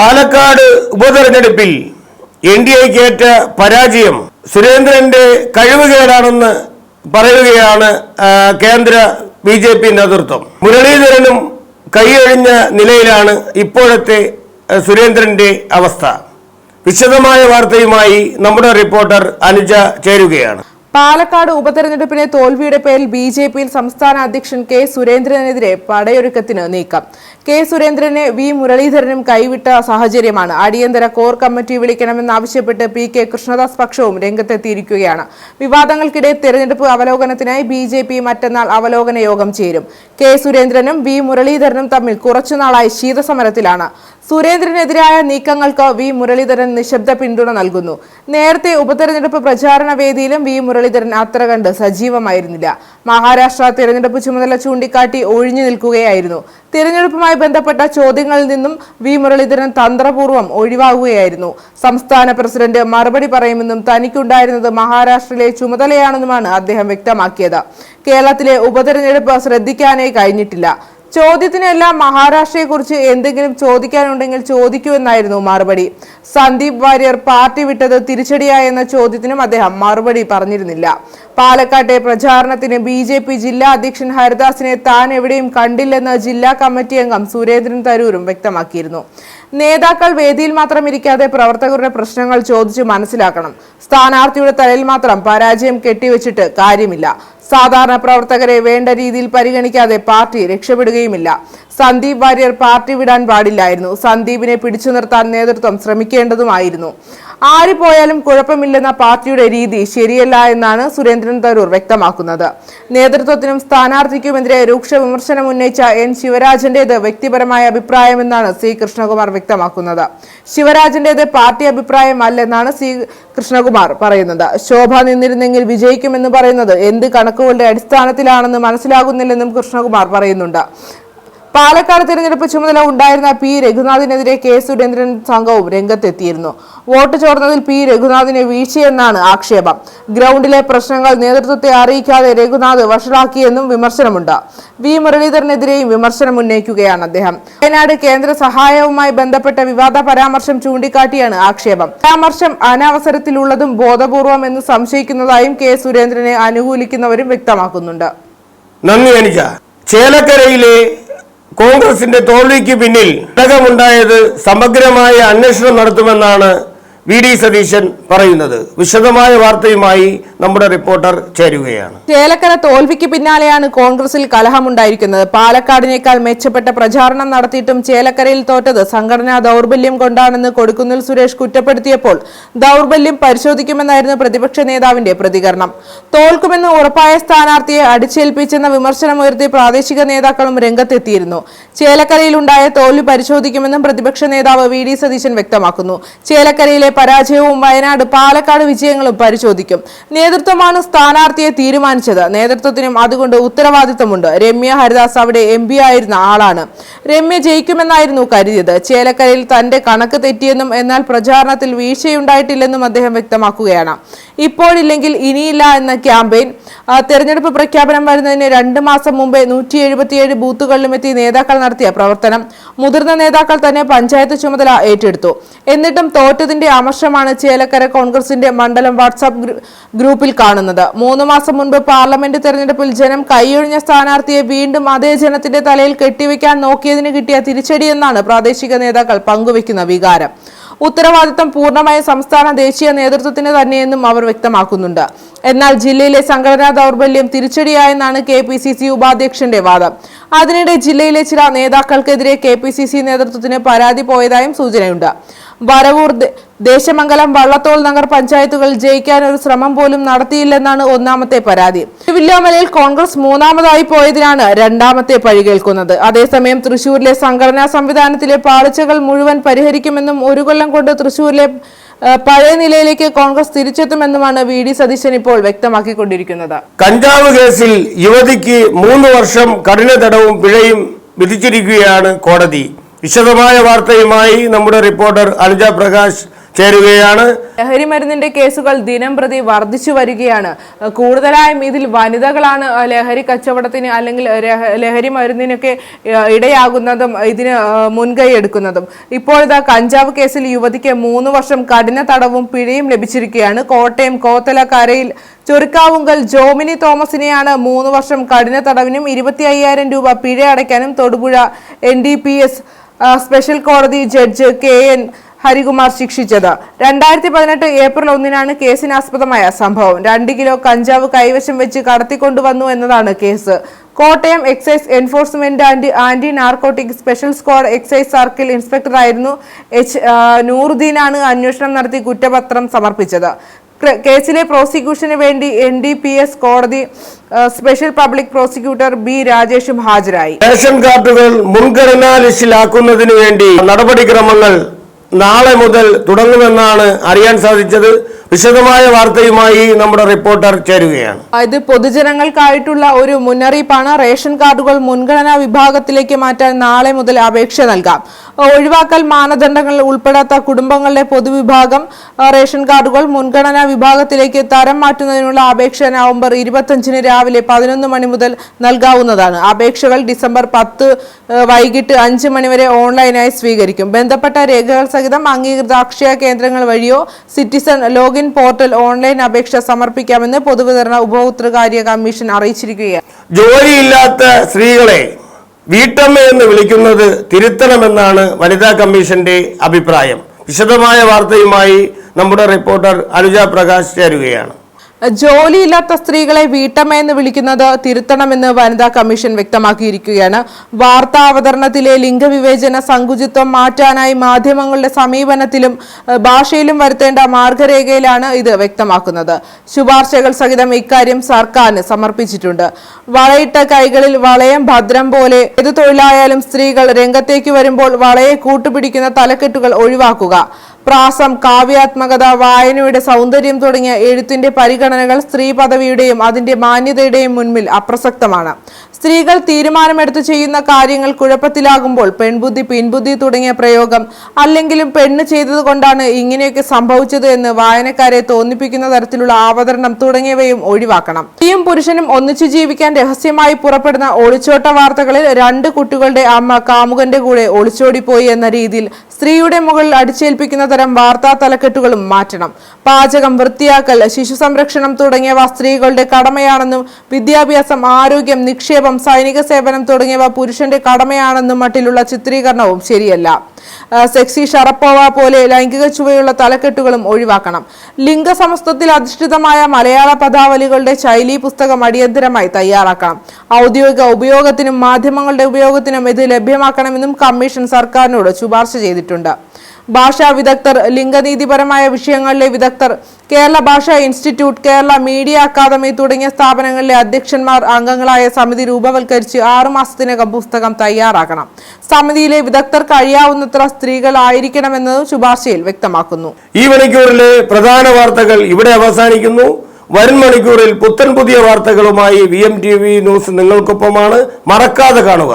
പാലക്കാട് ഉപതെരഞ്ഞെടുപ്പിൽ N D എക്കേറ്റ പരാജയം സുരേന്ദ്രന്റെ കഴിവുകേടാണെന്ന് പറയുകയാണ് കേന്ദ്ര ബി ജെ പി നേതൃത്വം. മുരളീധരനും കൈയഴിഞ്ഞ നിലയിലാണ് ഇപ്പോഴത്തെ സുരേന്ദ്രന്റെ അവസ്ഥ. വിശദമായ വാർത്തയുമായി നമ്മുടെ റിപ്പോർട്ടർ അനുജ ചേരുകയാണ്. പാലക്കാട് ഉപതെരഞ്ഞെടുപ്പിലെ തോൽവിയുടെ പേരിൽ ബി ജെ പിയിൽ സംസ്ഥാന അധ്യക്ഷൻ കെ സുരേന്ദ്രനെതിരെ പടയൊരുക്കത്തിന് നീക്കം. കെ സുരേന്ദ്രനെ വി മുരളീധരനും കൈവിട്ട സാഹചര്യമാണ്. അടിയന്തര കോർ കമ്മിറ്റി വിളിക്കണമെന്നാവശ്യപ്പെട്ട് പി കെ കൃഷ്ണദാസ് പക്ഷവും രംഗത്തെത്തിയിരിക്കുകയാണ്. വിവാദങ്ങൾക്കിടെ തെരഞ്ഞെടുപ്പ് അവലോകനത്തിനായി ബി ജെ പി മറ്റന്നാൾ അവലോകന യോഗം ചേരും. കെ സുരേന്ദ്രനും വി മുരളീധരനും തമ്മിൽ കുറച്ചുനാളായി ശീതസമരത്തിലാണ്. സുരേന്ദ്രനെതിരായ നീക്കങ്ങൾക്ക് വി മുരളീധരൻ നിശബ്ദ പിന്തുണ നൽകുന്നു. നേരത്തെ ഉപതെരഞ്ഞെടുപ്പ് പ്രചാരണ വേദിയിലും വി മുരളീധരൻ അത്ര കണ്ട് സജീവമായിരുന്നില്ല. മഹാരാഷ്ട്ര തിരഞ്ഞെടുപ്പ് ചുമതല ചൂണ്ടിക്കാട്ടി ഒഴിഞ്ഞു നിൽക്കുകയായിരുന്നു. തിരഞ്ഞെടുപ്പുമായി ബന്ധപ്പെട്ട ചോദ്യങ്ങളിൽ നിന്നും വി. മുരളീധരൻ തന്ത്രപൂർവം ഒഴിവാകുകയായിരുന്നു. സംസ്ഥാന പ്രസിഡന്റ് മറുപടി പറയുമെന്നും തനിക്കുണ്ടായിരുന്നത് മഹാരാഷ്ട്രയിലെ ചുമതലയാണെന്നുമാണ് അദ്ദേഹം വ്യക്തമാക്കിയത്. കേരളത്തിലെ ഉപതെരഞ്ഞെടുപ്പ് ശ്രദ്ധിക്കാനേ കഴിഞ്ഞിട്ടില്ല. ചോദ്യത്തിനെല്ലാം മഹാരാഷ്ട്രയെക്കുറിച്ച് എന്തെങ്കിലും ചോദിക്കാനുണ്ടെങ്കിൽ ചോദിക്കുമെന്നായിരുന്നു മറുപടി. സന്ദീപ് വാര്യർ പാർട്ടി വിട്ടത് തിരിച്ചടിയായെന്ന ചോദ്യത്തിനും അദ്ദേഹം മറുപടി പറഞ്ഞിരുന്നില്ല. പാലക്കാട്ടെ പ്രചാരണത്തിന് ബി ജെ പി ജില്ലാ അധ്യക്ഷൻ ഹരിദാസിനെ താൻ എവിടെയും കണ്ടില്ലെന്ന് ജില്ലാ കമ്മിറ്റി അംഗം സുരേന്ദ്രൻ തരൂരും വ്യക്തമാക്കിയിരുന്നു. നേതാക്കൾ വേദിയിൽ മാത്രം ഇരിക്കാതെ പ്രവർത്തകരുടെ പ്രശ്നങ്ങൾ ചോദിച്ച് മനസ്സിലാക്കണം. സ്ഥാനാർത്ഥിയുടെ തലയിൽ മാത്രം പരാജയം കെട്ടിവെച്ചിട്ട് കാര്യമില്ല. സാധാരണ പ്രവർത്തകരെ വേണ്ട രീതിയിൽ പരിഗണിക്കാതെ പാർട്ടി രക്ഷപ്പെടുകയുമില്ല. സന്ദീപ് വാര്യർ പാർട്ടി വിടാൻ പാടില്ലായിരുന്നു. സന്ദീപിനെ പിടിച്ചു നിർത്താൻ നേതൃത്വം ശ്രമിക്കേണ്ടതുമായിരുന്നു. ആര് പോയാലും കുഴപ്പമില്ലെന്ന പാർട്ടിയുടെ രീതി ശരിയല്ല എന്നാണ് സുരേന്ദ്രൻ തരൂർ വ്യക്തമാക്കുന്നത്. നേതൃത്വത്തിനും സ്ഥാനാർത്ഥിക്കുമെതിരെ രൂക്ഷ വിമർശനം ഉന്നയിച്ച എൻ ശിവരാജന്റേത് വ്യക്തിപരമായ അഭിപ്രായമെന്നാണ് സി കൃഷ്ണകുമാർ വ്യക്തമാക്കുന്നത്. ശിവരാജന്റേത് പാർട്ടി അഭിപ്രായമല്ലെന്നാണ് സി കൃഷ്ണകുമാർ പറയുന്നത്. ശോഭ നിന്നിരുന്നെങ്കിൽ വിജയിക്കുമെന്ന് പറയുന്നത് എന്ത് കണക്കുകളുടെ അടിസ്ഥാനത്തിലാണെന്ന് മനസ്സിലാകുന്നില്ലെന്നും കൃഷ്ണകുമാർ പറയുന്നുണ്ട്. പാലക്കാട് തിരഞ്ഞെടുപ്പ് ചുമതല ഉണ്ടായിരുന്ന പി രഘുനാഥിനെതിരെ കെ സുരേന്ദ്രൻ സംഘവും രംഗത്തെത്തിയിരുന്നു. വോട്ട് ചോർന്നതിൽ പി രഘുനാഥിനെ വീഴ്ചയെന്നാണ് ആക്ഷേപം. ഗ്രൗണ്ടിലെ പ്രശ്നങ്ങൾ നേതൃത്വത്തെ അറിയിക്കാതെ രഘുനാഥ് വഷളാക്കിയെന്നും വിമർശനമുണ്ട്. വി മുരളീധരനെതിരെയും വിമർശനം ഉന്നയിക്കുകയാണ് അദ്ദേഹം. വയനാട് കേന്ദ്ര സഹായവുമായി ബന്ധപ്പെട്ട വിവാദ പരാമർശം ചൂണ്ടിക്കാട്ടിയാണ് ആക്ഷേപം. പരാമർശം അനവസരത്തിലുള്ളതും ബോധപൂർവം എന്ന് സംശയിക്കുന്നതായും കെ സുരേന്ദ്രനെ അനുകൂലിക്കുന്നവരും വ്യക്തമാക്കുന്നുണ്ട്. നന്ദി ചേലക്കരയിലെ കോൺഗ്രസിന്റെ തോൽവിക്ക് പിന്നിൽ ഘടകമുണ്ടായത് സമഗ്രമായ അന്വേഷണം നടത്തുമെന്നാണ് വി ഡി സതീശൻ പറയുന്നത്. വിശദമായ വാർത്തയുമായി നമ്മുടെ റിപ്പോർട്ടർ ചേരുകയാണ്. ചേലക്കര തോൽവിക്ക് പിന്നാലെയാണ് കോൺഗ്രസിൽ കലഹമുണ്ടായിരിക്കുന്നത്. പാലക്കാടിനേക്കാൾ മെച്ചപ്പെട്ട പ്രചാരണം നടത്തിയിട്ടും ചേലക്കരയിൽ തോറ്റത് സംഘടനാ ദൗർബല്യം കൊണ്ടാണെന്ന് കൊടുക്കുന്നിൽ സുരേഷ് കുറ്റപ്പെടുത്തിയപ്പോൾ ദൗർബല്യം പരിശോധിക്കുമെന്നായിരുന്നു പ്രതിപക്ഷ നേതാവിന്റെ പ്രതികരണം. തോൽക്കുമെന്ന് ഉറപ്പായ സ്ഥാനാർത്ഥിയെ അടിച്ചേൽപ്പിച്ചെന്ന വിമർശനമുയർത്തി പ്രാദേശിക നേതാക്കളും രംഗത്തെത്തിയിരുന്നു. ചേലക്കരയിലുണ്ടായ തോൽവി പരിശോധിക്കുമെന്നും പ്രതിപക്ഷ നേതാവ് വി ഡി സതീശൻ വ്യക്തമാക്കുന്നു. ചേലക്കരയിലെ പരാജയവും വയനാട് പാലക്കാട് വിജയങ്ങളും പരിശോധിക്കും. നേതൃത്വമാണ് സ്ഥാനാർത്ഥിയെ തീരുമാനിച്ചത്. നേതൃത്വത്തിനും അതുകൊണ്ട് ഉത്തരവാദിത്തമുണ്ട്. രമ്യ ഹരിദാസ് അവിടെ എം പി ആയിരുന്ന ആളാണ്. രമ്യ ജയിക്കുമെന്നായിരുന്നു കരുതിയത്. ചേലക്കരയിൽ തന്റെ കണക്ക് തെറ്റിയെന്നും എന്നാൽ പ്രചാരണത്തിൽ വീഴ്ചയുണ്ടായിട്ടില്ലെന്നും അദ്ദേഹം വ്യക്തമാക്കുകയാണ്. ഇപ്പോഴില്ലെങ്കിൽ ഇനിയില്ല എന്ന ക്യാമ്പയിൻ. തെരഞ്ഞെടുപ്പ് പ്രഖ്യാപനം വരുന്നതിന് രണ്ട് മാസം മുമ്പേ നൂറ്റി എഴുപത്തിയേഴ് ബൂത്തുകളിലും എത്തി നേതാക്കൾ നടത്തിയ പ്രവർത്തനം. മുതിർന്ന നേതാക്കൾ തന്നെ പഞ്ചായത്ത് ചുമതല ഏറ്റെടുത്തു. എന്നിട്ടും തോറ്റതിന്റെ അമർഷമാണ് ചേലക്കര കോൺഗ്രസിന്റെ മണ്ഡലം വാട്സാപ്പ് ഗ്രൂപ്പിൽ കാണുന്നത്. മൂന്ന് മാസം മുൻപ് പാർലമെന്റ് തെരഞ്ഞെടുപ്പിൽ ജനം കൈയൊഴിഞ്ഞ സ്ഥാനാർത്ഥിയെ വീണ്ടും അതേ ജനത്തിന്റെ തലയിൽ കെട്ടിവെക്കാൻ നോക്കിയതിന് കിട്ടിയ തിരിച്ചടിയെന്നാണ് പ്രാദേശിക നേതാക്കൾ പങ്കുവെക്കുന്ന വികാരം. ഉത്തരവാദിത്തം പൂർണമായും സംസ്ഥാന ദേശീയ നേതൃത്വത്തിന് തന്നെയെന്നും അവർ വ്യക്തമാക്കുന്നുണ്ട്. എന്നാൽ ജില്ലയിലെ സംഘടനാ ദൗർബല്യം തിരിച്ചടിയായെന്നാണ് കെ പി സി സി ഉപാധ്യക്ഷന്റെ വാദം. അതിനിടെ ജില്ലയിലെ ചില നേതാക്കൾക്കെതിരെ കെ പി സി സി നേതൃത്വത്തിന് പരാതി പോയതായും സൂചനയുണ്ട്. വരവൂർ ദേശമംഗലം വള്ളത്തോൾ നഗർ പഞ്ചായത്തുകൾ ജയിക്കാൻ ഒരു ശ്രമം പോലും നടത്തിയില്ലെന്നാണ് ഒന്നാമത്തെ പരാതി. തിരുവില്ലാമലയിൽ കോൺഗ്രസ് മൂന്നാമതായി പോയതിനാണ് രണ്ടാമത്തെ പഴി കേൾക്കുന്നത്. അതേസമയം തൃശൂരിലെ സംഘടനാ സംവിധാനത്തിലെ പാളിച്ചകൾ മുഴുവൻ പരിഹരിക്കുമെന്നും ഒരു കൊല്ലം കൊണ്ട് തൃശൂരിലെ പഴയ നിലയിലേക്ക് കോൺഗ്രസ് തിരിച്ചെത്തുമെന്നുമാണ് വി ഡി സതീശൻ ഇപ്പോൾ വ്യക്തമാക്കിക്കൊണ്ടിരിക്കുന്നത്. കഞ്ചാവ് കേസിൽ യുവതിക്ക് മൂന്ന് വർഷം കഠിന തടവും പിഴയും വിധിച്ചിരിക്കുകയാണ് കോടതി. വിശദമായ വാർത്തയുമായി നമ്മുടെ റിപ്പോർട്ടർ അനുജ പ്രകാശ് ചേരുകയാണ്. ലഹരി മരുന്നിന്റെ കേസുകൾ ദിനം പ്രതി വർദ്ധിച്ചു വരികയാണ്. കൂടുതലായും ഇതിൽ വനിതകളാണ് ലഹരി കച്ചവടത്തിന് അല്ലെങ്കിൽ ലഹരി മരുന്നിനൊക്കെ ഇടയാകുന്നതും ഇതിന് മുൻകൈ എടുക്കുന്നതും. ഇപ്പോഴത്തെ കഞ്ചാവ് കേസിൽ യുവതിക്ക് മൂന്ന് വർഷം കഠിന തടവും പിഴയും ലഭിച്ചിരിക്കുകയാണ്. കോട്ടയം കോത്തലക്കരയിൽ ചൊരുക്കാവുങ്കൽ ജോമിനി തോമസിനെയാണ് മൂന്ന് വർഷം കഠിന തടവിനും ഇരുപത്തി അയ്യായിരം രൂപ പിഴ അടയ്ക്കാനും Thodupuzha N D P S special കോടതി ജഡ്ജ് കെ എൻ ഹരികുമാർ ശിക്ഷിച്ചത്. രണ്ടായിരത്തി പതിനെട്ട് ഏപ്രിൽ ഒന്നിനാണ് കേസിനാസ്പദമായ സംഭവം. രണ്ട് കിലോ കഞ്ചാവ് കൈവശം വെച്ച് കടത്തിക്കൊണ്ടുവന്നു എന്നതാണ് case. Kottayam excise enforcement and anti narcotic special squad excise circle ഇൻസ്പെക്ടറായിരുന്നു H നൂറുദ്ദീനാണ് അന്വേഷണം നടത്തി കുറ്റപത്രം സമർപ്പിച്ചത്. കേസിലെ പ്രോസിക്യൂഷന് വേണ്ടി എൻ ഡി പി എസ് കോടതി സ്പെഷ്യൽ പബ്ലിക് പ്രോസിക്യൂട്ടർ ബി രാജേഷും ഹാജരായി. റേഷൻ കാർഡുകൾ മുൻഗണനാ ലിസ്റ്റിലാക്കുന്നതിന് വേണ്ടി നടപടിക്രമങ്ങൾ നാളെ മുതൽ തുടങ്ങുമെന്നാണ് അറിയാൻ സാധിച്ചത്. വിശദമായ വാർത്തയുമായി നമ്മുടെ റിപ്പോർട്ടർ ചേരുകയാണ്. ഇത് പൊതുജനങ്ങൾക്കായിട്ടുള്ള ഒരു മുന്നറിയിപ്പാണ്. റേഷൻ കാർഡുകൾ മുൻഗണനാ വിഭാഗത്തിലേക്ക് മാറ്റാൻ നാളെ മുതൽ അപേക്ഷ നൽകാം. ഒഴിവാക്കൽ മാനദണ്ഡങ്ങൾ ഉൾപ്പെടാത്ത കുടുംബങ്ങളുടെ പൊതുവിഭാഗം റേഷൻ കാർഡുകൾ മുൻഗണനാ വിഭാഗത്തിലേക്ക് തരം മാറ്റുന്നതിനുള്ള അപേക്ഷ നവംബർ ഇരുപത്തഞ്ചിന് രാവിലെ പതിനൊന്ന് മണി മുതൽ നൽകാവുന്നതാണ്. അപേക്ഷകൾ ഡിസംബർ പത്ത് വൈകിട്ട് അഞ്ച് മണിവരെ ഓൺലൈനായി സ്വീകരിക്കും. ബന്ധപ്പെട്ട രേഖകൾ സഹിതം അംഗീകൃത അക്ഷയ കേന്ദ്രങ്ങൾ വഴിയോ സിറ്റിസൺ ലോഗിൻ പോർട്ടൽ ഓൺലൈൻ അപേക്ഷ സമർപ്പിക്കാമെന്ന് പൊതുവിതരണ ഉപഭോക്തൃകാര്യ കമ്മീഷൻ അറിയിച്ചിരിക്കുകയാണ്. ജോലിയില്ലാത്ത സ്ത്രീകളെ വീട്ടമ്മ എന്ന് വിളിക്കുന്നത് തിരുത്തണമെന്നാണ് വനിതാ കമ്മീഷന്റെ അഭിപ്രായം. വിശദമായ വാർത്തയുമായി നമ്മുടെ റിപ്പോർട്ടർ അനുജ പ്രകാശ് ചേരുകയാണ്. ജോലിയില്ലാത്ത സ്ത്രീകളെ വീട്ടമ്മ എന്ന് വിളിക്കുന്നത് തിരുത്തണമെന്ന് വനിതാ കമ്മീഷൻ വ്യക്തമാക്കിയിരിക്കുകയാണ്. വാർത്താ അവതരണത്തിലെ ലിംഗവിവേചന സങ്കുചിത്വം മാറ്റാനായി മാധ്യമങ്ങളുടെ സമീപനത്തിലും ഭാഷയിലും വരുത്തേണ്ട മാർഗരേഖയിലാണ് ഇത് വ്യക്തമാക്കുന്നത്. ശുപാർശകൾ സഹിതം ഇക്കാര്യം സർക്കാരിന് സമർപ്പിച്ചിട്ടുണ്ട്. വളയിട്ട കൈകളിൽ വളയം ഭദ്രം പോലെ ഏത് തൊഴിലായാലും സ്ത്രീകൾ രംഗത്തേക്ക് വരുമ്പോൾ വളയെ കൂട്ടുപിടിക്കുന്ന തലക്കെട്ടുകൾ ഒഴിവാക്കുക. പ്രാസം കാവ്യാത്മകത വായനയുടെ സൗന്ദര്യം തുടങ്ങിയ എഴുത്തിന്റെ പരിഗണനകൾ സ്ത്രീ പദവിയുടെയും അതിന്റെ മാന്യതയുടെയും മുൻപിൽ അപ്രസക്തമാണ്. സ്ത്രീകൾ തീരുമാനമെടുത്ത് ചെയ്യുന്ന കാര്യങ്ങൾ കുഴപ്പത്തിലാകുമ്പോൾ പെൺബുദ്ധി പിൻബുദ്ധി തുടങ്ങിയ പ്രയോഗം അല്ലെങ്കിലും പെണ്ണ് ചെയ്തതുകൊണ്ടാണ് ഇങ്ങനെയൊക്കെ സംഭവിച്ചത് എന്ന് വായനക്കാരെ തോന്നിപ്പിക്കുന്ന തരത്തിലുള്ള അവതരണം തുടങ്ങിയവയും ഒഴിവാക്കണം. സ്ത്രീയും പുരുഷനും ഒന്നിച്ചു ജീവിക്കാൻ രഹസ്യമായി പുറപ്പെടുന്ന ഒളിച്ചോട്ട വാർത്തകളിൽ രണ്ട് കുട്ടികളുടെ അമ്മ കാമുകന്റെ കൂടെ ഒളിച്ചോടിപ്പോയി എന്ന രീതിയിൽ സ്ത്രീയുടെ മുകളിൽ അടിച്ചേൽപ്പിക്കുന്ന തരം വാർത്താ തലക്കെട്ടുകളും മാറ്റണം. പാചകം വൃത്തിയാക്കൽ ശിശു സംരക്ഷണം തുടങ്ങിയവ സ്ത്രീകളുടെ കടമയാണെന്നും വിദ്യാഭ്യാസം ആരോഗ്യം നിക്ഷേപം സൈനിക സേവനം തുടങ്ങിയവ പുരുഷന്റെ കടമയാണെന്നും മട്ടിലുള്ള ചിത്രീകരണവും ശരിയല്ല. സെക്സി ഷറപ്പോവ പോലെ ലൈംഗിക ചുവയുള്ള തലക്കെട്ടുകളും ഒഴിവാക്കണം. ലിംഗസമസ്തത്തിൽ അധിഷ്ഠിതമായ മലയാള പദാവലികളുടെ ശൈലി പുസ്തകം അടിയന്തരമായി തയ്യാറാക്കണം. ഔദ്യോഗിക ഉപയോഗത്തിനും മാധ്യമങ്ങളുടെ ഉപയോഗത്തിനും ഇത് ലഭ്യമാക്കണമെന്നും കമ്മീഷൻ സർക്കാരിനോട് ശുപാർശ ചെയ്തിട്ടുണ്ട്. ഭാഷാ വിദഗ്ധർ ലിംഗനീതിപരമായ വിഷയങ്ങളിലെ വിദഗ്ധർ കേരള ഭാഷാ ഇൻസ്റ്റിറ്റ്യൂട്ട് കേരള മീഡിയ അക്കാദമി തുടങ്ങിയ സ്ഥാപനങ്ങളിലെ അധ്യക്ഷന്മാർ അംഗങ്ങളായ സമിതി രൂപവൽക്കരിച്ച് ആറുമാസത്തിനകം പുസ്തകം തയ്യാറാക്കണം. സമിതിയിലെ വിദഗ്ധർ കഴിയാവുന്നത്ര സ്ത്രീകൾ ആയിരിക്കണമെന്നതും ശുപാർശയിൽ വ്യക്തമാക്കുന്നു. ഈ മണിക്കൂറിലെ പ്രധാന വാർത്തകൾ ഇവിടെ അവസാനിക്കുന്നു. വരും മണിക്കൂറിൽ പുത്തൻ പുതിയ വാർത്തകളുമായി V M T V news നിങ്ങൾക്കൊപ്പമാണ്. മറക്കാതെ കാണുക.